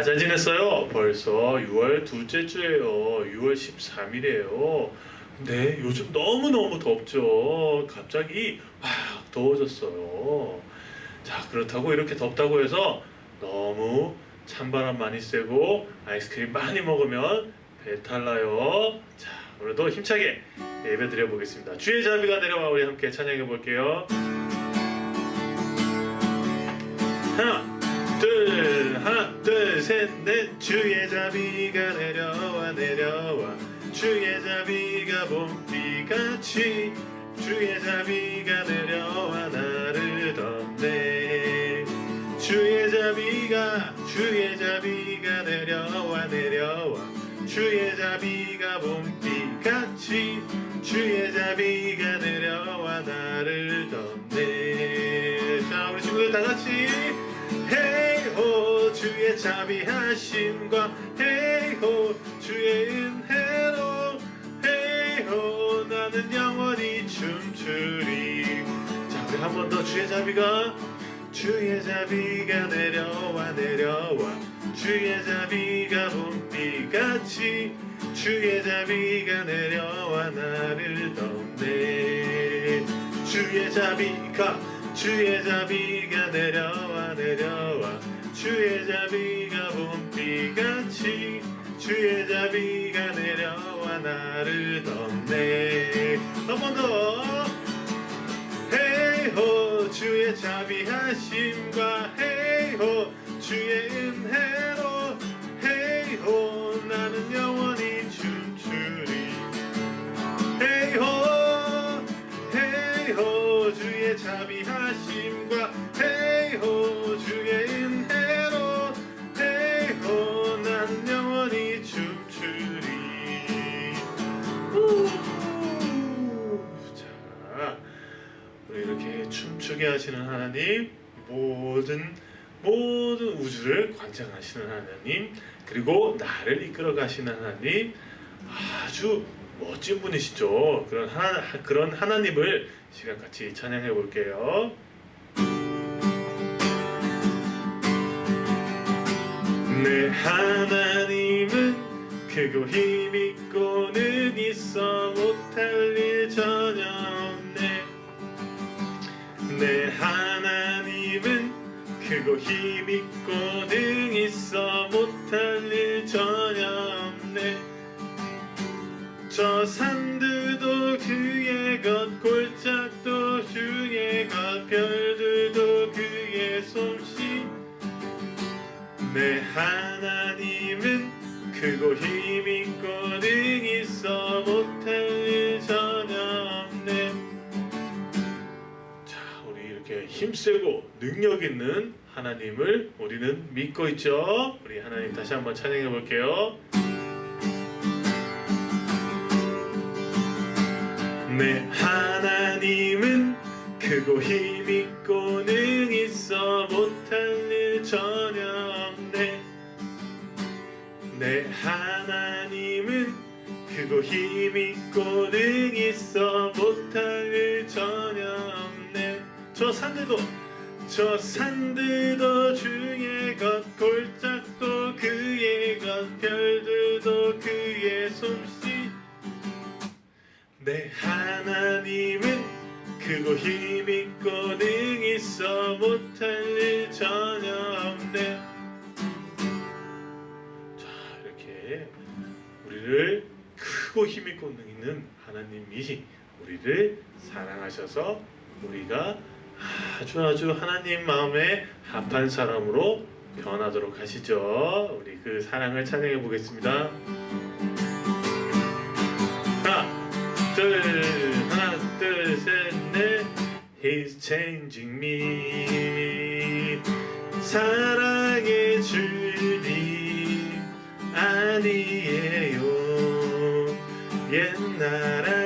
자, 잘 지냈어요? 벌써 6월 둘째 주예요. 6월 13일이에요. 근데 요즘 너무너무 덥죠. 갑자기 확 더워졌어요. 자, 그렇다고 이렇게 덥다고 해서 너무 찬바람 많이 쐬고 아이스크림 많이 먹으면 배탈 나요. 자, 오늘도 힘차게 예배 드려 보겠습니다. 주의 자비가 내려와 우리 함께 찬양해 볼게요. 하나, 둘, 하나, 둘, 셋, 넷. 주의 자비가 내려와 내려와. 주의 자비가 봄비같이 주의 자비가 내려와 나를 덮네. 주의 자비가 주의 자비가 내려와 내려와. 주의 자비가 봄비같이 주의 자비가 내려와 나를 덮네. 자, 우리 친구들 다 같이. 헤이호 주의 자비하심과 헤이호 주의 은혜로 헤이호 나는 영원히 춤추리. 자 우리 한 번 더 주의 자비가 주의 자비가 내려와 내려와. 주의 자비가 봄비같이 주의 자비가 내려와 나를 덮네. 주의 자비가 주의 자비가 내려와 내려와 주의 자비가 봄비같이 주의 자비가 내려와 나를 덮네. 한 번 더. 헤이호 주의 자비하심과 헤이호 주의 은혜로 헤이호 나는 영원히 춤추리. 헤이호 헤이호 주의 자비하심 모든 모든 우주를 관장하시는 하나님 그리고 나를 이끌어 가시는 하나님 아주 멋진 분이시죠. 그런 하나 그런 하나님을 시간 같이 찬양해 볼게요. 내 하나님은 크고 힘있고는 있어 못할 일 전혀 없네. 내 하나님은 크고 힘있고 능 있어 못할 일 전혀 없네. 저 산들도 그의 것 골짜기도 주의 것 별들도 그의 솜씨. 내 하나님은 크고 힘있고 능 있어 못할 일 전혀 이렇게 힘세고 능력 있는 하나님을 우리는 믿고 있죠. 우리 하나님 다시 한번 찬양해 볼게요. 내 하나님은 크고 힘있고 능 있어 못할 일 전혀 없네. 내 하나님은 크고 힘있고 능 있어 못할 일 전혀 없네 저 산들도 저 산들도 주의 것 골짜기도 그의 것 별들도 그의 솜씨. 내 하나님은 크고 힘있고 능 있어 못할 일 전혀 없네. 자 이렇게 우리를 크고 힘있고 능 있는 하나님이 우리를 사랑하셔서 우리가 아주 아주 하나님 마음에 합한 사람으로 변하도록 하시죠. 우리 그 사랑을 찬양해 보겠습니다. 하나, 둘, 하나, 둘, 셋, 넷. He's changing me. 사랑의 주님 아니에요. 옛날 알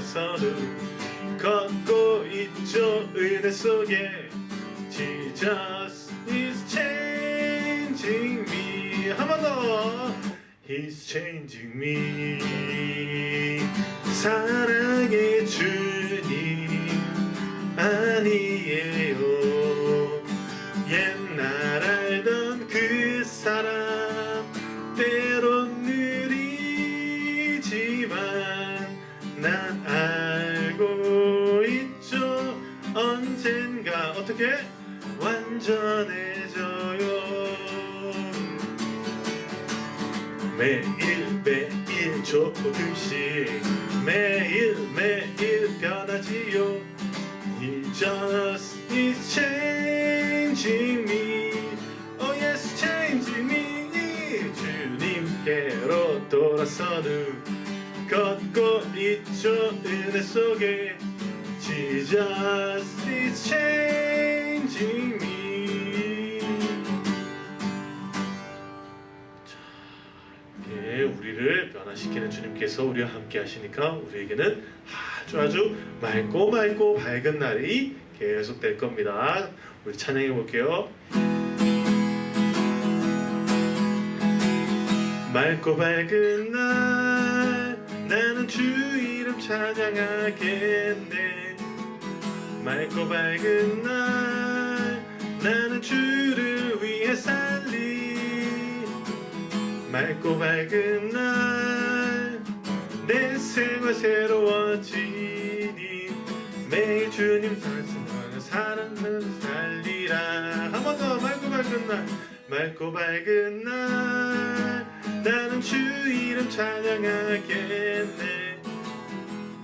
돌아서는 걷고 있죠 은혜 속에 Jesus is changing me 한 번 더 He's changing me 사랑의 주님 아니에요 완전해져요 매일 매일 조금씩 매일 매일 변하지요 He just is changing me Oh yes changing me 주님께로 돌아서는 걷고 있죠 은혜 속에 Jesus is changing me me 우리를 변화시키는 주님께서 우리와 함께 하시니까 우리에게는 아주 아주 맑고 맑고 밝은 날이 계속 될 겁니다. 우리 찬양해 볼게요. 맑고 밝은 날 나는 주 이름 찬양하겠네 맑고 밝은 날 나는 주를 위해 살리 맑고 밝은 날. 내 생활 새로워지니 매일 주님 말씀하는 사랑을 살리라. 한 번 더 맑고 밝은 날. 맑고 밝은 날. 나는 주 이름 찬양하겠네.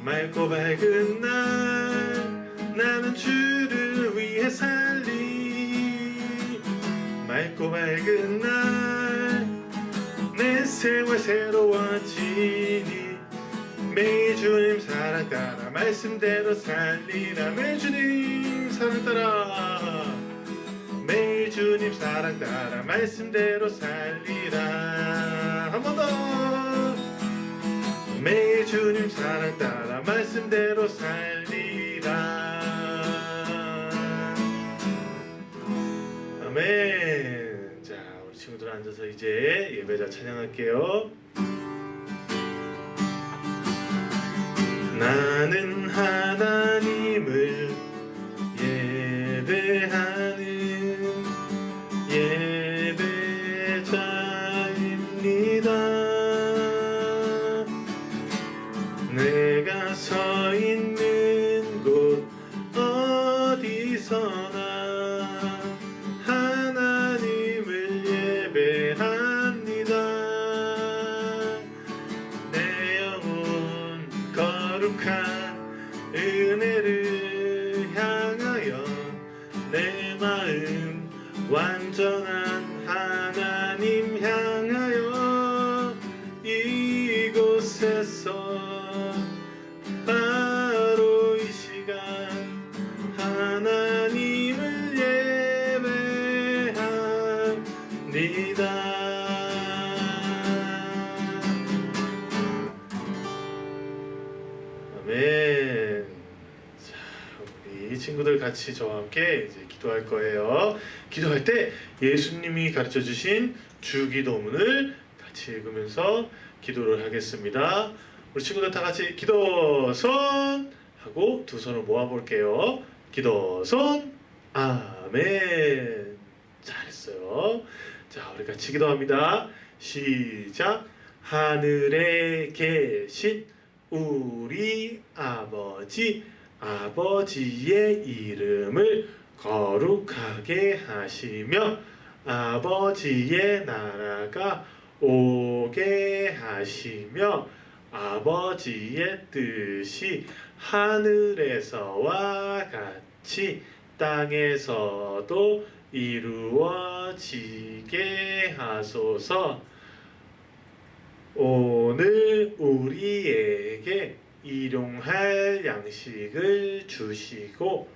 맑고 밝은 날. 나는 주를 위해 살리. 맑고 밝은 날 내 생활 새로워지니 매일 주님 사랑 따라. 말씀대로 살리라 매일 주님 사랑 따라. 매일 주님 사랑 따라. 말씀대로 살리라. 한 번 더. 매일 주님 사랑 따라. 말씀대로 살리라. 아멘 앉아서 이제 예배자 찬양할게요 완전한 하나님 향하여 이곳에서 바로 이 시간 하나님을 예배합니다. 아멘. 자, 우리 친구들 같이 저와 함께 이제 기도할 거예요. 기도할 때 예수님이 가르쳐 주신 주기도문을 같이 읽으면서 기도를 하겠습니다. 우리 친구들 다 같이 기도 손 하고 두 손을 모아 볼게요. 기도 손 아멘. 잘했어요. 자, 우리 같이 기도합니다. 시작. 하늘에 계신 우리 아버지 아버지의 이름을 거룩하게 하시며 아버지의 나라가 오게 하시며 아버지의 뜻이 하늘에서와 같이 땅에서도 이루어지게 하소서. 오늘 우리에게 일용할 양식을 주시고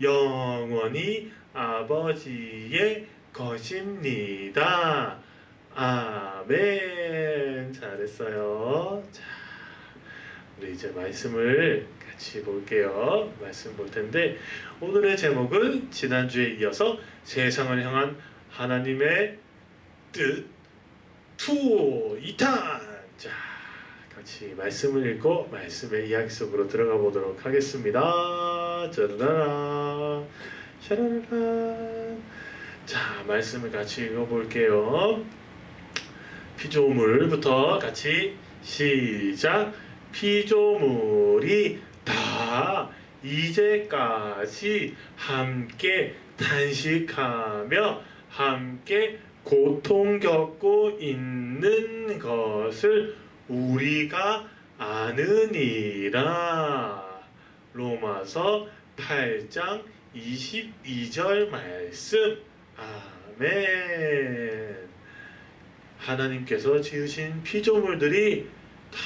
영원히 아버지의 것입니다. 아멘. 잘했어요. 자, 우리 이제 말씀을 같이 볼게요. 말씀 볼 텐데 오늘의 제목은 지난주에 이어서 세상을 향한 하나님의 뜻 투, 이탄. 자, 같이 말씀을 읽고 말씀의 이야기 속으로 들어가 보도록 하겠습니다. 짜라라, 샤라라. 자, 말씀을 같이 읽어볼게요. 피조물부터 같이 시작. 피조물이 다 이제까지 함께 탄식하며 함께 고통 겪고 있는 것을 우리가 아느니라. 로마서 8장 22절 말씀. 아멘. 하나님께서 지으신 피조물들이 다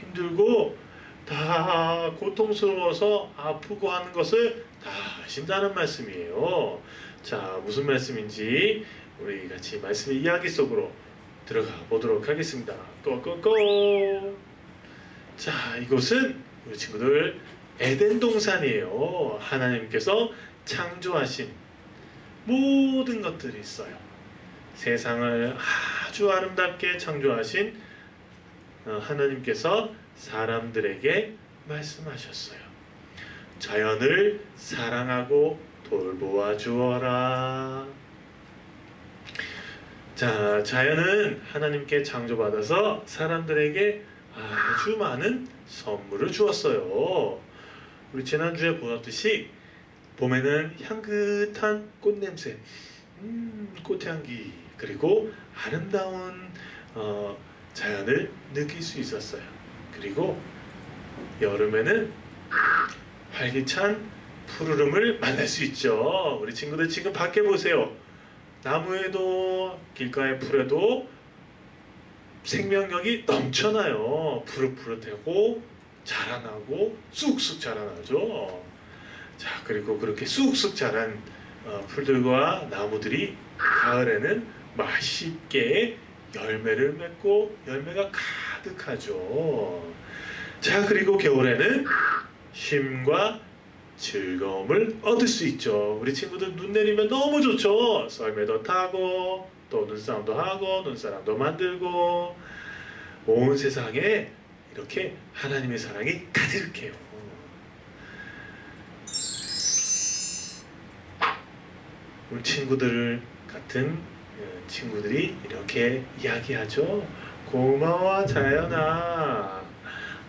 힘들고 다 고통스러워서 아프고 하는 것을 다 아신다는 말씀이에요. 자, 무슨 말씀인지 우리 같이 말씀의 이야기 속으로 들어가 보도록 하겠습니다. 고고고. 자, 이곳은 우리 친구들 에덴 동산이에요. 하나님께서 창조하신 모든 것들이 있어요. 세상을 아주 아름답게 창조하신 어, 하나님께서 사람들에게 말씀하셨어요. 자연을 사랑하고 돌보아 주어라. 자, 자연은 하나님께 창조받아서 사람들에게 아주 많은 선물을 주었어요. 우리 지난주에 보았듯이 봄에는 향긋한 꽃냄새, 음, 꽃향기, 그리고 아름다운 어, 자연을 느낄 수 있었어요. 그리고 여름에는 활기찬 푸르름을 만날 수 있죠. 우리 친구들 지금 밖에 보세요. 나무에도 길가의 풀에도 생명력이 넘쳐나요. 푸릇푸릇하고 자라나고 쑥쑥 자라나죠. 자 그리고 그렇게 쑥쑥 자란 어, 풀들과 나무들이 가을에는 맛있게 열매를 맺고 열매가 가득하죠. 자 그리고 겨울에는 쉼과 즐거움을 얻을 수 있죠. 우리 친구들 눈 내리면 너무 좋죠. 썰매도 타고 또 눈싸움도 하고 눈사람도 만들고 온 세상에 이렇게 하나님의 사랑이 가득해요. 우리 친구들 같은 어, 친구들이 이렇게 이야기하죠. 고마워 자연아.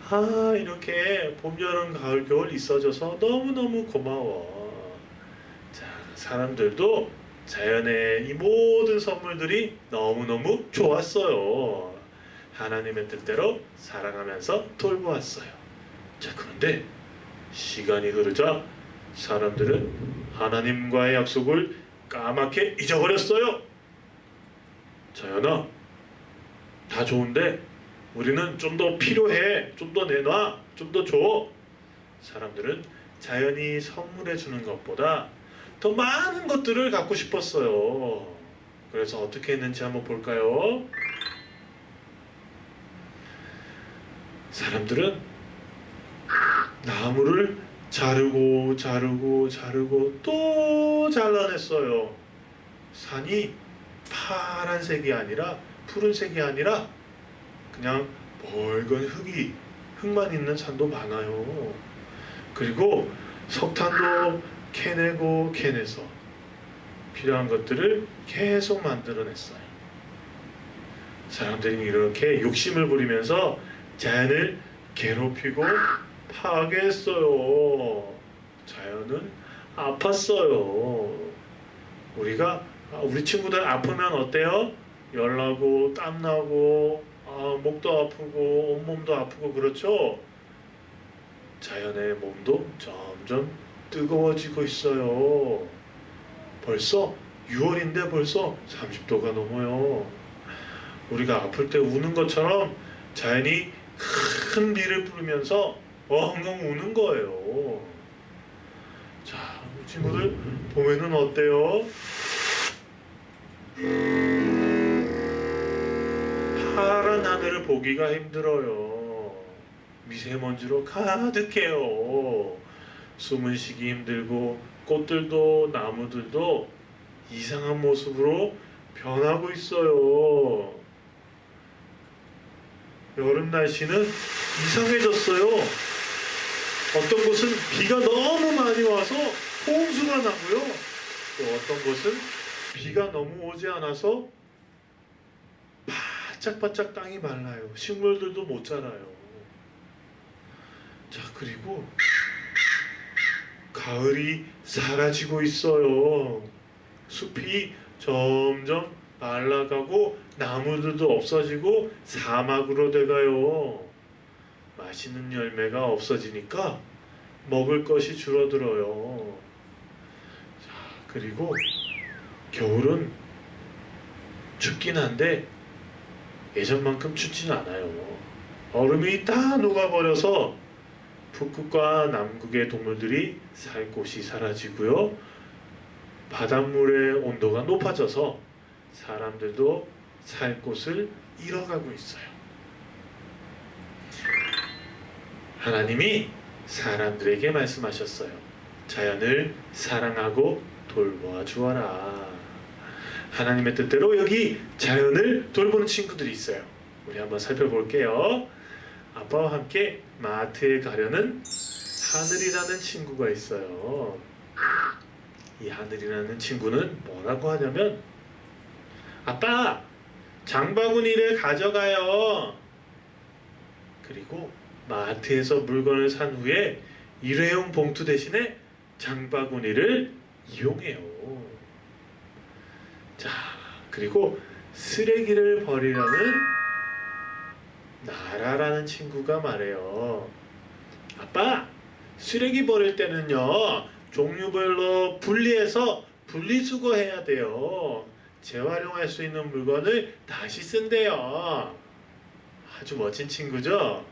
아 이렇게 봄, 여름, 가을, 겨울 있어줘서 너무너무 고마워. 자 사람들도 자연의 이 모든 선물들이 너무너무 좋았어요. 하나님의 뜻대로 사랑하면서 돌보았어요. 자 그런데 시간이 흐르자 사람들은 하나님과의 약속을 까맣게 잊어버렸어요. 자연아, 다 좋은데 우리는 좀 더 필요해. 좀 더 내놔. 좀 더 줘. 사람들은 자연이 선물해 주는 것보다 더 많은 것들을 갖고 싶었어요. 그래서 어떻게 했는지 한번 볼까요? 사람들은 나무를 자르고 자르고 자르고 또 잘라냈어요. 산이 파란색이 아니라 푸른색이 아니라 그냥 멀건 흙이 흙만 있는 산도 많아요. 그리고 석탄도 캐내고 캐내서 필요한 것들을 계속 만들어냈어요. 사람들이 이렇게 욕심을 부리면서 자연을 괴롭히고 파괴했어요. 자연은 아팠어요. 우리가 아, 우리 친구들 아프면 어때요? 열나고 땀나고 아, 목도 아프고 온몸도 아프고 그렇죠? 자연의 몸도 점점 뜨거워지고 있어요. 벌써 6월인데 벌써 30도가 넘어요. 우리가 아플 때 우는 것처럼 자연이 큰 비를 부르면서 엉엉 우는 거예요. 자, 친구들 봄에는 어때요? 파란 하늘을 보기가 힘들어요. 미세먼지로 가득해요. 숨을 쉬기 힘들고 꽃들도 나무들도 이상한 모습으로 변하고 있어요. 여름 날씨는 이상해졌어요. 어떤 곳은 비가 너무 많이 와서 홍수가 나고요. 또 어떤 곳은 비가 너무 오지 않아서 바짝바짝 땅이 말라요. 식물들도 못 자라요. 자, 그리고 가을이 사라지고 있어요. 숲이 점점 말라가고 나무들도 없어지고 사막으로 돼가요. 맛있는 열매가 없어지니까 먹을 것이 줄어들어요. 자, 그리고 겨울은 춥긴 한데 예전만큼 춥진 않아요. 얼음이 다 녹아버려서 북극과 남극의 동물들이 살 곳이 사라지고요. 바닷물의 온도가 높아져서 사람들도 살 곳을 잃어가고 있어요. 하나님이 사람들에게 말씀하셨어요. 자연을 사랑하고 돌보아 주어라. 하나님의 뜻대로 여기 자연을 돌보는 친구들이 있어요. 우리 한번 살펴볼게요. 아빠와 함께 마트에 가려는 하늘이라는 친구가 있어요. 이 하늘이라는 친구는 뭐라고 하냐면 아빠 장바구니를 가져가요. 그리고 마트에서 물건을 산 후에 일회용 봉투 대신에 장바구니를 이용해요. 자, 그리고 쓰레기를 버리려는 나라라는 친구가 말해요. 아빠, 쓰레기 버릴 때는요, 종류별로 분리해서 분리수거해야 돼요. 재활용할 수 있는 물건을 다시 쓴대요. 아주 멋진 친구죠?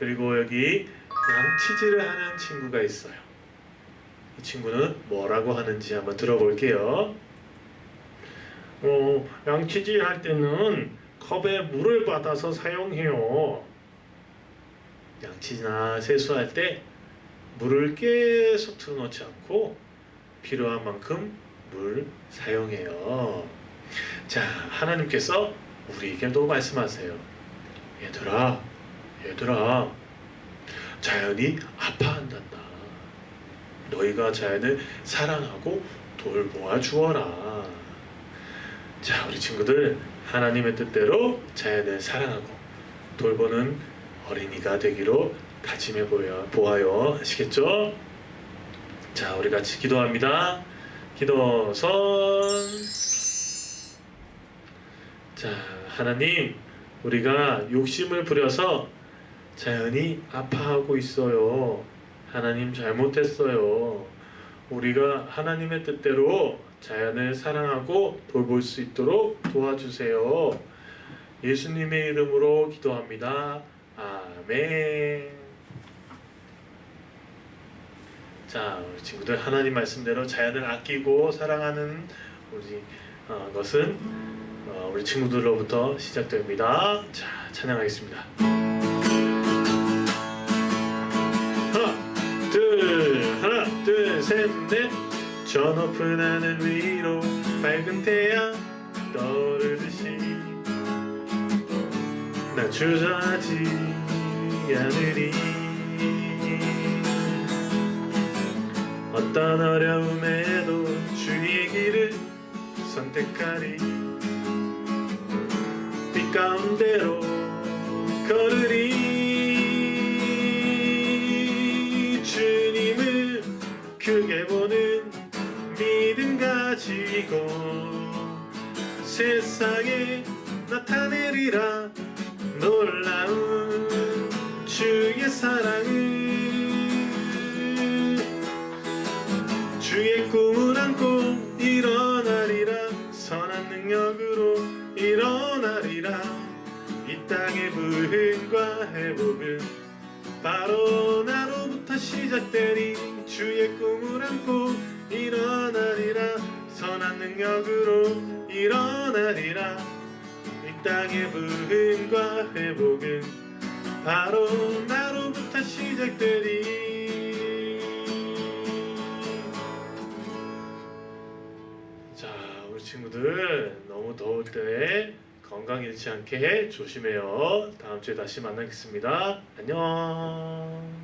그리고 여기 양치질을 하는 친구가 있어요. 이 친구는 뭐라고 하는지 한번 들어볼게요. 어, 양치질 할 때는 컵에 물을 받아서 사용해요. 양치나 세수할 때 물을 계속 틀어놓지 않고 필요한 만큼 물 사용해요. 자, 하나님께서 우리에게도 말씀하세요. 얘들아, 얘들아, 자연이 아파한단다. 너희가 자연을 사랑하고 돌보아 주어라. 자, 우리 친구들 하나님의 뜻대로 자연을 사랑하고 돌보는 어린이가 되기로 다짐해 보아요. 아시겠죠? 자, 우리 같이 기도합니다. 기도선. 자, 하나님, 우리가 욕심을 부려서 자연이 아파하고 있어요. 하나님 잘못했어요. 우리가 하나님의 뜻대로 자연을 사랑하고 돌볼 수 있도록 도와주세요. 예수님의 이름으로 기도합니다. 아멘. 자, 우리 친구들 하나님 말씀대로 자연을 아끼고 사랑하는 우리 어, 것은 어, 우리 친구들로부터 시작됩니다. 자, 찬양하겠습니다. 하나, 둘, 하나, 둘, 셋, 넷. 저 높은 하늘 위로 밝은 태양 떠오르듯이 나 주저하지 않으리 어떤 어려움에도 주의 길을 선택하리. 빛 가운데로 걸으리. 주님을 크게 보는 믿음 가지고 세상에 나타내리라. 땅의 부흥과 회복은 바로 나로부터 시작되니 자 우리 친구들 너무 더울 때 건강 잃지 않게 조심해요. 다음 주에 다시 만나겠습니다. 안녕